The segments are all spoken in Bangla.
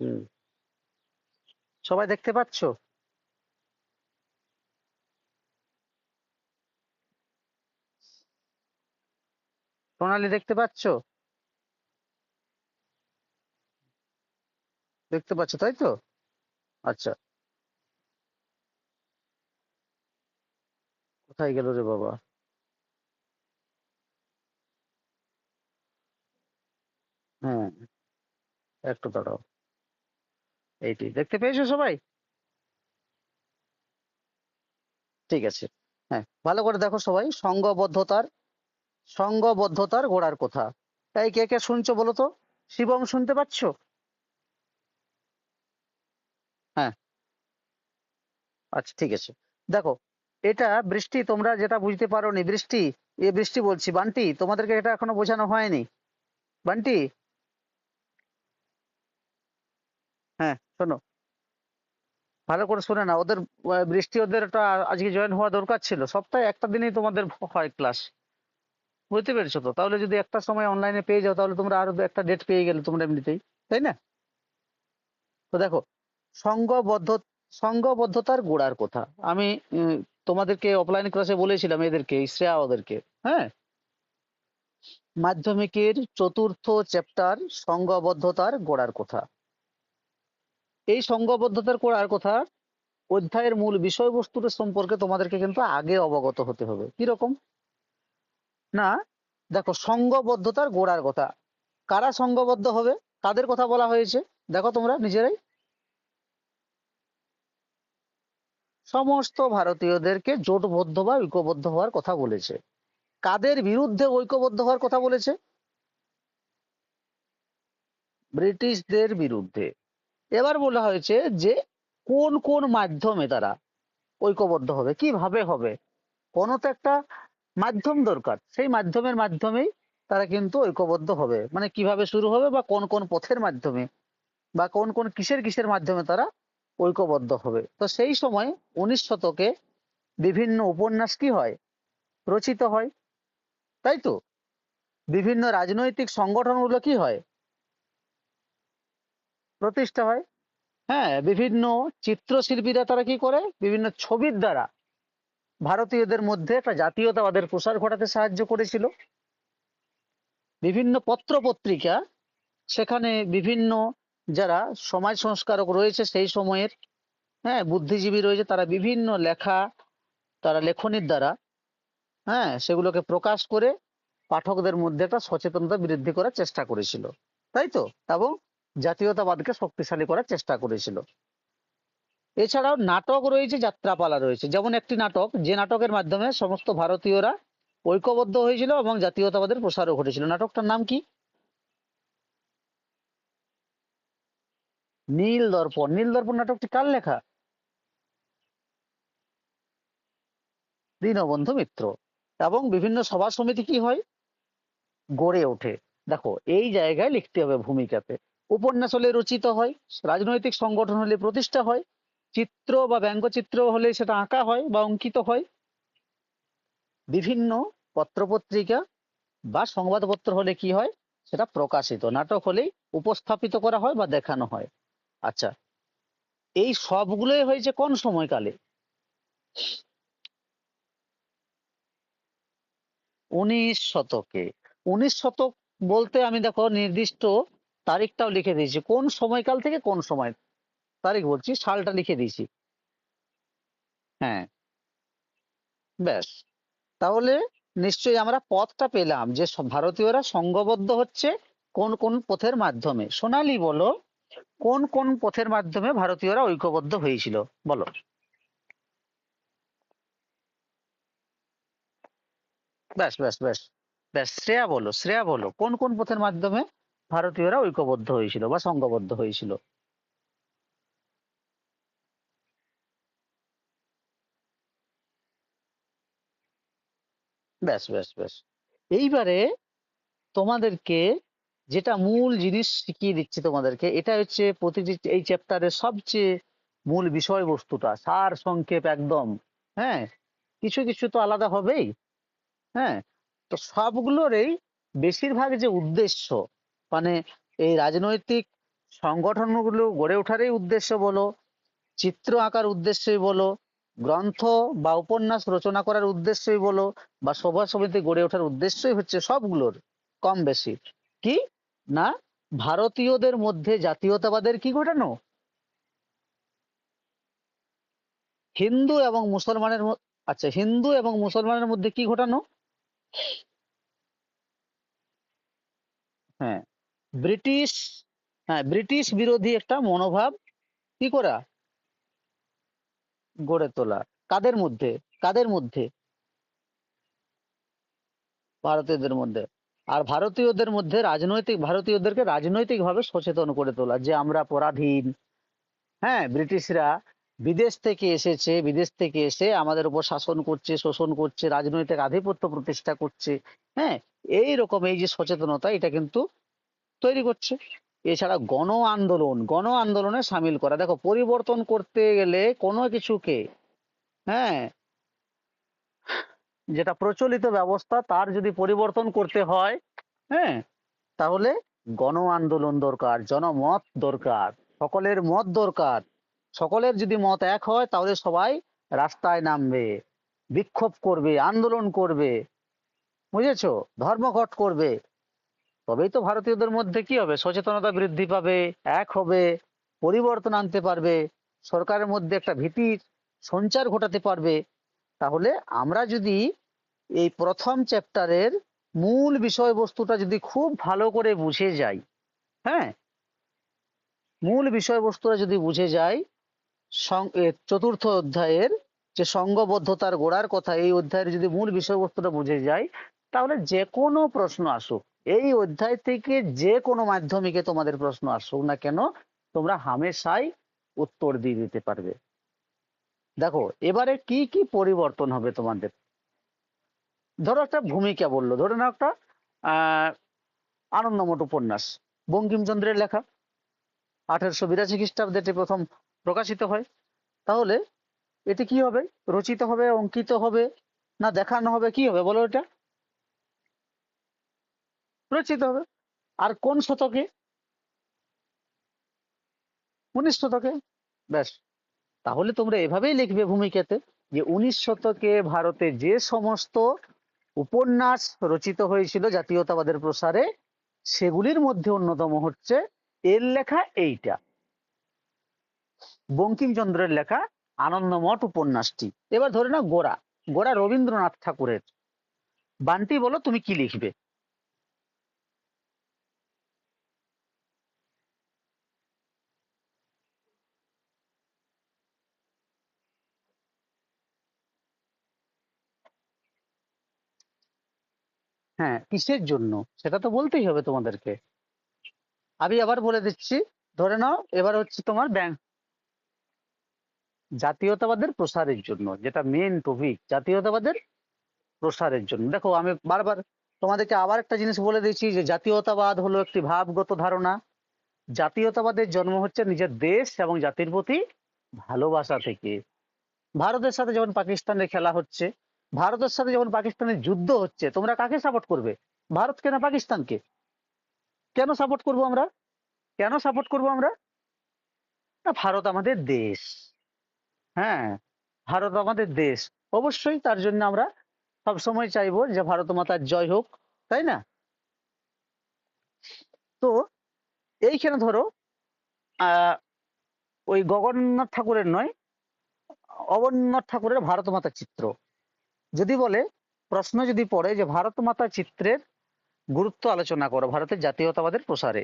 হুম। সবাই দেখতে পাচ্ছ? প্রণালী দেখতে পাচ্ছ? দেখতে পাচ্ছ, তাই তো? আচ্ছা। কোথায় গেল রে বাবা? হ্যাঁ একটু দাঁড়াও। এইটি, দেখতে পেয়েছ সবাই? ঠিক আছে হ্যাঁ ভালো করে দেখো সবাই, সঙ্গবদ্ধতার সঙ্গবদ্ধতার গোড়ার কথা। তাই কে কে শুনছো বলো তো? শিবম শুনতে পাচ্ছ? হ্যাঁ। আচ্ছা ঠিক আছে। দেখো, এটা বৃষ্টি, তোমরা যেটা বুঝতে পারো নি বৃষ্টি, এ বৃষ্টি বলছি, বান্টি, তোমাদেরকে এটা এখনও বোঝানো হয়নি। বান্টি? হ্যাঁ। শোনো। ভালো করে শোনে না ওদের বৃষ্টি ওদের একটা আজকে জয়েন হওয়া দরকার ছিল। সপ্তাহে একটা দিনেই তোমাদের হয় ক্লাস বুঝতে পেরেছ তো? তাহলে যদি একটা সময় অনলাইনে পেয়ে যাও, তাহলে তোমরা আরও একটা ডেট পেয়ে গেলে তোমরা এমনিতেই। তাই না? তো দেখো, সঙ্গবদ্ধ, সঙ্গবদ্ধতার গোড়ার কথা। আমি তোমাদেরকে অফলাইন ক্লাসে বলেছিলাম এদেরকে, শ্রেয়া ওদেরকে হ্যাঁ? মাধ্যমিকের চতুর্থ চ্যাপ্টার সঙ্গবদ্ধতার গোড়ার কথা। এই সঙ্গবদ্ধতার গোড়ার কথা, অধ্যায়ের মূল বিষয়বস্তুর সম্পর্কে তোমাদেরকে কিন্তু আগে অবগত হতে হবে। কীরকম? না, দেখো সংঘবদ্ধতার গোড়ার কথা। কারা সংঘবদ্ধ হবে? কাদের কথা বলা হয়েছে? দেখো তোমরা নিজেরাই। সমস্ত ভারতীয়দেরকে জোটবদ্ধ বা ঐক্যবদ্ধ হওয়ার কথা বলেছে। কাদের বিরুদ্ধে ঐক্যবদ্ধ হওয়ার কথা বলেছে? ব্রিটিশদের বিরুদ্ধে। এবার বলা হয়েছে যে কোন কোন মাধ্যমে তারা ঐক্যবদ্ধ হবে, কীভাবে হবে? কোনো তো একটা মাধ্যম দরকার। সেই মাধ্যমের মাধ্যমেই তারা কিন্তু ঐক্যবদ্ধ হবে। মানে কীভাবে শুরু হবে বা কোন কোন পথের মাধ্যমে বা কোন কোন কিসের কিসের মাধ্যমে তারা ঐক্যবদ্ধ হবে। তো সেই সময় উনিশ শতকে বিভিন্ন উপন্যাস কি হয়? রচিত হয়। তাই তো? বিভিন্ন রাজনৈতিক সংগঠনগুলো কি হয়? প্রতিষ্ঠা হয়। হ্যাঁ বিভিন্ন চিত্রশিল্পীরা তারা কি করে? বিভিন্ন ছবির দ্বারা ভারতীয়দের মধ্যে একটা জাতীয়তাবাদের প্রসার ঘটাতে সাহায্য করেছিল। বিভিন্ন পত্র পত্রিকা সেখানে বিভিন্ন যারা সমাজ সংস্কারক রয়েছে সেই সময়ের হ্যাঁ বুদ্ধিজীবী রয়েছে তারা বিভিন্ন লেখা, তারা লেখনির দ্বারা হ্যাঁ সেগুলোকে প্রকাশ করে পাঠকদের মধ্যে একটা সচেতনতা বৃদ্ধি করার চেষ্টা করেছিল। তাই তো? এবং জাতীয়তাবাদকে শক্তিশালী করার চেষ্টা করেছিল। এছাড়াও নাটক রয়েছে, যাত্রাপালা রয়েছে। যেমন একটি নাটক, যে নাটকের মাধ্যমে সমস্ত ভারতীয়রা ঐক্যবদ্ধ হয়েছিল এবং জাতীয়তাবাদের প্রসারও ঘটেছিল। নাটকটার নাম কি? নীল দর্পণ। নীল দর্পণ নাটকটি কার লেখা? দীনবন্ধু মিত্র। এবং বিভিন্ন সভা সমিতি কি হয়? গড়ে ওঠে। দেখো, এই জায়গায় লিখতে হবে ভূমিকাতে। উপন্যাস হলে রচিত হয়, রাজনৈতিক সংগঠন হলে প্রতিষ্ঠা হয়, চিত্র বা ব্যঙ্গচিত্র হলে সেটা আঁকা হয় বা অঙ্কিত হয়। বিভিন্ন পত্রপত্রিকা বা সংবাদপত্র হলে কি হয়? সেটা প্রকাশিত। নাটক হলেই উপস্থাপিত করা হয় বা দেখানো হয়। আচ্ছা এই সবগুলোই হয়েছে কোন সময়কালে? উনিশ শতকে। উনিশ শতক বলতে আমি দেখো নির্দিষ্ট তারিখটাও লিখে দিয়েছি। কোন সময়কাল থেকে কোন সময় তারিখ বলছি, সালটা লিখে দিয়েছি। হ্যাঁ। ব্যাস। তাহলে নিশ্চয়ই আমরা পথটা পেলাম যে ভারতীয়রা সংঘবদ্ধ হচ্ছে কোন কোন পথের মাধ্যমে। সোনালি বলো, কোন কোন পথের মাধ্যমে ভারতীয়রা ঐক্যবদ্ধ হয়েছিল? বলো। ব্যাস ব্যাস ব্যাস। ব্যাস, শ্রেয়া বলো শ্রেয়া বলো, কোন কোন পথের মাধ্যমে ভারতীয়রা ঐক্যবদ্ধ হয়েছিল বা সংঘবদ্ধ হয়েছিল। ব্যাস ব্যাস ব্যাস। এইবারে তোমাদেরকে যেটা মূল জিনিস শিখিয়ে দিচ্ছি তোমাদেরকে এটা হচ্ছে প্রতিটি এই চ্যাপ্টারের সবচেয়ে মূল বিষয়বস্তুটা, সার সংক্ষেপ একদম হ্যাঁ? কিছু কিছু তো আলাদা হবেই হ্যাঁ? তো সবগুলোরই বেশিরভাগ যে উদ্দেশ্য মানে এই রাজনৈতিক সংগঠনগুলো গড়ে ওঠারই উদ্দেশ্য বলো, চিত্র আঁকার উদ্দেশ্যই বলো, গ্রন্থ বা উপন্যাস রচনা করার উদ্দেশ্যই বলো, বা সভা সমিতি গড়ে ওঠার উদ্দেশ্যই হচ্ছে সবগুলোর কম বেশি। কি? না? ভারতীয়দের মধ্যে জাতীয়তাবাদের কি ঘটানো? হিন্দু এবং মুসলমানের আচ্ছা হিন্দু এবং মুসলমানের মধ্যে কি ঘটানো? হ্যাঁ। ব্রিটিশ হ্যাঁ ব্রিটিশ বিরোধী একটা মনোভাব কি করা? গড়ে তোলা। কাদের মধ্যে? কাদের মধ্যে? ভারতীয়দের মধ্যে। আর ভারতীয়দের মধ্যে রাজনৈতিক, ভারতীয়দেরকে রাজনৈতিকভাবে সচেতন করে তোলা, যে আমরা পরাধীন। হ্যাঁ ব্রিটিশরা বিদেশ থেকে এসেছে, বিদেশ থেকে এসে আমাদের উপর শাসন করছে, শোষণ করছে, রাজনৈতিক আধিপত্য প্রতিষ্ঠা করছে। হ্যাঁ এই রকম এই যে সচেতনতা, এটা কিন্তু তৈরি করছে। এছাড়া গণ আন্দোলন, গণ আন্দোলনে সামিল করা। দেখো, পরিবর্তন করতে গেলে কোনো কিছুকে হ্যাঁ যেটা প্রচলিত ব্যবস্থা, তার যদি পরিবর্তন করতে হয় হ্যাঁ তাহলে গণ আন্দোলন দরকার, জনমত দরকার, সকলের মত দরকার। সকলের যদি মত এক হয়, তাহলে সবাই রাস্তায় নামবে, বিক্ষোভ করবে, আন্দোলন করবে। বুঝেছ? ধর্মঘট করবে। তবেই তো ভারতীয়দের মধ্যে কি হবে? সচেতনতা বৃদ্ধি পাবে, এক হবে পরিবর্তন আনতে পারবে, সরকারের মধ্যে একটা ভীতির সঞ্চার ঘটাতে পারবে। তাহলে আমরা যদি এই প্রথম চ্যাপ্টারের মূল বিষয়বস্তুটা যদি খুব ভালো করে বুঝে যাই হ্যাঁ? মূল বিষয়বস্তুটা যদি বুঝে যাই চতুর্থ অধ্যায়ের যে সঙ্গবদ্ধতার গোড়ার কথা, এই অধ্যায়ের যদি মূল বিষয়বস্তুটা বুঝে যাই, তাহলে যে কোনো প্রশ্ন আসুক। এই অধ্যায় থেকে যে কোনো মাধ্যমিকে তোমাদের প্রশ্ন আসুক না কেন, তোমরা হামেশাই উত্তর দিয়ে দিতে পারবে। দেখো, এবারে কি কি পরিবর্তন হবে তোমাদের? ধরো একটা ভূমিকা বলল, ধরে নাও একটা, আহ, আনন্দমঠ উপন্যাস, বঙ্কিমচন্দ্রের লেখা। আঠারোশো বিরাশি খ্রিস্টাব্দে প্রথম প্রকাশিত হয়। তাহলে এটি কি হবে? রচিত হবে, অঙ্কিত হবে, না দেখানো হবে? কি হবে? বলো এটা। রচিত হবে। আর কোন শতকে? উনিশ শতকে? ব্যাস। তাহলে তোমরা এভাবেই লিখবে ভূমিকাতে যে উনিশ শতকে ভারতে যে সমস্ত উপন্যাস রচিত হয়েছিল জাতীয়তাবাদের প্রসারে, সেগুলির মধ্যে অন্যতম হচ্ছে এর লেখা এইটা। বঙ্কিমচন্দ্রের লেখা আনন্দমঠ উপন্যাসটি। এবার ধরে নাও গোড়া। গোড়া রবীন্দ্রনাথ ঠাকুরের। বান্টি বলো তুমি কি লিখবে? হ্যাঁ কিসের জন্য? সেটা তো বলতেই হবে তোমাদেরকে। আমি আবার বলে দিচ্ছি, ধরে নাও, এবার হচ্ছে তোমার ব্যাংক। জাতীয়তাবাদের প্রসারের জন্য, যেটা মেন টপিক জাতীয়তাবাদের প্রসারের জন্য। দেখো, আমি বারবার তোমাদেরকে আবার একটা জিনিস বলে দিচ্ছি যে জাতীয়তাবাদ হলো একটি ভাবগত ধারণা। জাতীয়তাবাদের জন্ম হচ্ছে নিজের দেশ এবং জাতির প্রতি ভালোবাসা থেকে। ভারতের সাথে যেমন পাকিস্তানের খেলা হচ্ছে ভারতের সাথে যেমন পাকিস্তানের যুদ্ধ হচ্ছে, তোমরা কাকে সাপোর্ট করবে? ভারতকে না পাকিস্তানকে? কেন সাপোর্ট করব আমরা? কেন সাপোর্ট করব আমরা? না, ভারত আমাদের দেশ। হ্যাঁ ভারত আমাদের দেশ। অবশ্যই তার জন্য আমরা সবসময় চাইব যে ভারত মাতার জয় হোক, তাই না? তো এইখানে ধরো ওই গগন্নাথ ঠাকুরের নয় অবন্যনাথ ঠাকুরের ভারত মাতা চিত্র। যদি বলে, প্রশ্ন যদি পড়ে যে ভারত মাতা চিত্রের গুরুত্ব আলোচনা করো, ভারতের জাতীয়তাবাদের প্রসারে,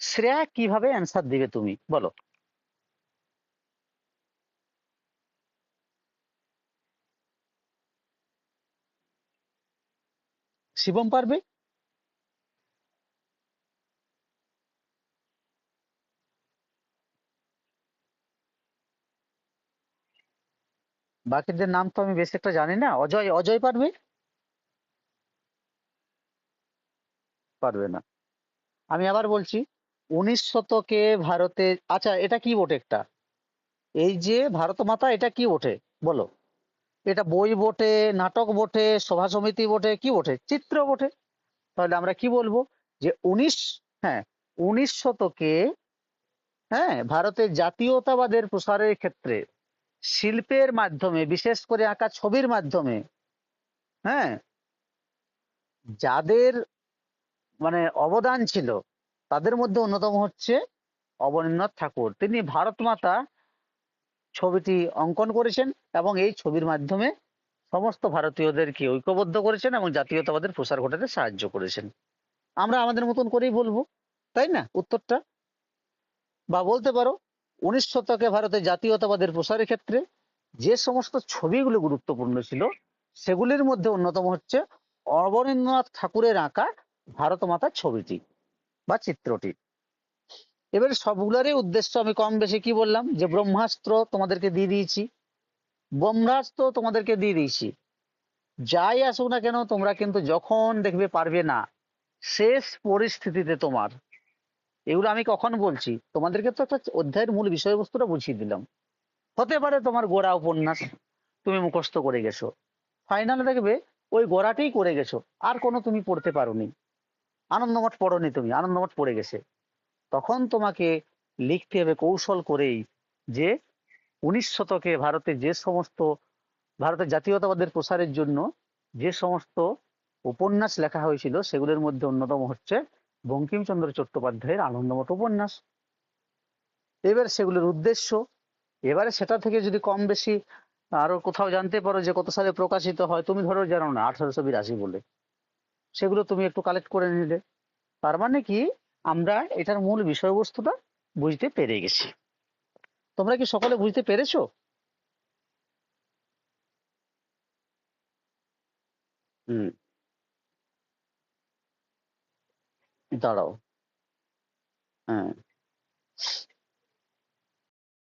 শ্রেয়া কীভাবে অ্যান্সার দিবে তুমি? বলো। শিবম পারবে? বাকিদের নাম তো আমি বেশি একটা জানি না। অজয় অজয় পারবে? পারবে না। আমি আবার বলছি, উনিশ শতকে ভারতে আচ্ছা এটা কি বটে একটা? এই যে ভারত মাতা, এটা কি ওঠে বলো। এটা বই বটে নাটক বটে সভা সমিতি বটে কি বটে চিত্র বটে তাহলে আমরা কি বলব? যে উনিশ হ্যাঁ উনিশ শতকে হ্যাঁ ভারতের জাতীয়তাবাদের প্রসারের ক্ষেত্রে শিল্পের মাধ্যমে, বিশেষ করে আঁকা ছবির মাধ্যমে হ্যাঁ? যাদের মানে অবদান ছিল, তাদের মধ্যে অন্যতম হচ্ছে অবনীন্দ্রনাথ ঠাকুর। তিনি ভারত মাতা ছবিটি অঙ্কন করেছেন এবং এই ছবির মাধ্যমে সমস্ত ভারতীয়দেরকে ঐক্যবদ্ধ করেছেন এবং জাতীয়তাবাদের প্রসার ঘটাতে সাহায্য করেছেন। আমরা আমাদের মতন করেই বলব, তাই না? উত্তরটা? বা বলতে পারো। উনিশ শতকে ভারতের জাতীয়তাবাদের প্রসারের ক্ষেত্রে যে সমস্ত ছবিগুলো গুরুত্বপূর্ণ ছিল, সেগুলির মধ্যে অন্যতম হচ্ছে অবনীন্দ্রনাথ ঠাকুরের আঁকা ভারত মাতার ছবিটি বা চিত্রটি। এবারে সবগুলোরই উদ্দেশ্য আমি কম বেশি কি বললাম, যে ব্রহ্মাস্ত্র তোমাদেরকে দিয়ে দিয়েছি, ব্রহ্মাস্ত্র তোমাদেরকে দিয়ে দিয়েছি। যাই আসুক না কেন, তোমরা কিন্তু যখন দেখবে পারবে না, শেষ পরিস্থিতিতে তোমার এগুলো আমি কখন বলছি? তোমাদেরকে তো একটা অধ্যায়ের মূল বিষয়বস্তুটা বুঝিয়ে দিলাম। হতে পারে তোমার গোড়া উপন্যাস, তুমি মুখস্থ করে গেছো। ফাইনালে দেখবে, ওই গোড়াটাই করে গেছো। আর কোনো তুমি পড়তে পারোনি। আনন্দমঠ পড়োনি তুমি, আনন্দমঠ পড়ে গেছে। তখন তোমাকে লিখতে হবে কৌশল করেই যে উনিশ শতকে ভারতে যে সমস্ত, ভারতের জাতীয়তাবাদের প্রসারের জন্য যে সমস্ত উপন্যাস লেখা হয়েছিল, সেগুলোর মধ্যে অন্যতম হচ্ছে বঙ্কিমচন্দ্র চট্টোপাধ্যায়ের আনন্দমঠ উপন্যাস। এবার সেগুলোর উদ্দেশ্য, এবারে সেটা থেকে যদি কম বেশি আরও কোথাও জানতে পারো যে কত সালে প্রকাশিত হয়, তুমি ধরো জানো না, আঠারোশো বিরাশি বলে। সেগুলো তুমি একটু কালেক্ট করে নিলে। তার মানে কি, আমরা এটার মূল বিষয়বস্তুটা বুঝতে পেরে গেছি। তোমরা কি সকলে বুঝতে পেরেছ? হুম। দাঁড়াও। হ্যাঁ।